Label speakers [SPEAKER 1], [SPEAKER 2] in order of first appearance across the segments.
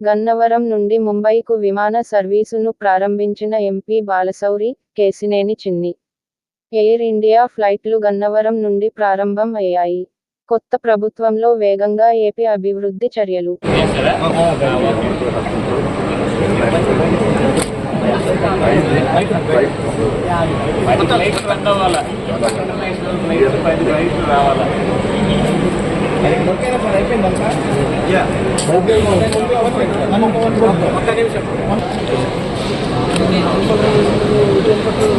[SPEAKER 1] గన్నవరం నుండి ముంబైకు విమాన సర్వీసును ప్రారంభించిన ఎంపీ బాలసౌరి కేసినేని చిన్ని. ఎయిర్ ఇండియా ఫ్లైట్లు గన్నవరం నుండి ప్రారంభం అయ్యాయి. కొత్త ప్రభుత్వంలో వేగంగా ఏపీ అభివృద్ధి చర్యలు.
[SPEAKER 2] మొత్తం Yeah. I'm going to.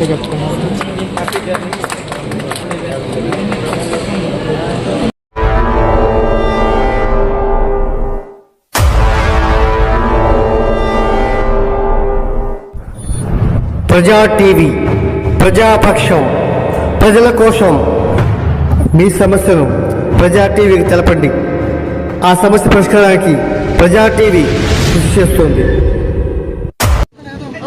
[SPEAKER 2] రావాలా చెప్తున్నాను
[SPEAKER 3] ప్రజా టీవీ ప్రజాపక్షం ప్రజల కోసం మీ సమస్యను ప్రజా టీవీకి తెలపండి. ఆ సమస్య పరిష్కారానికి ప్రజా టీవీ కృషి చేస్తుంది.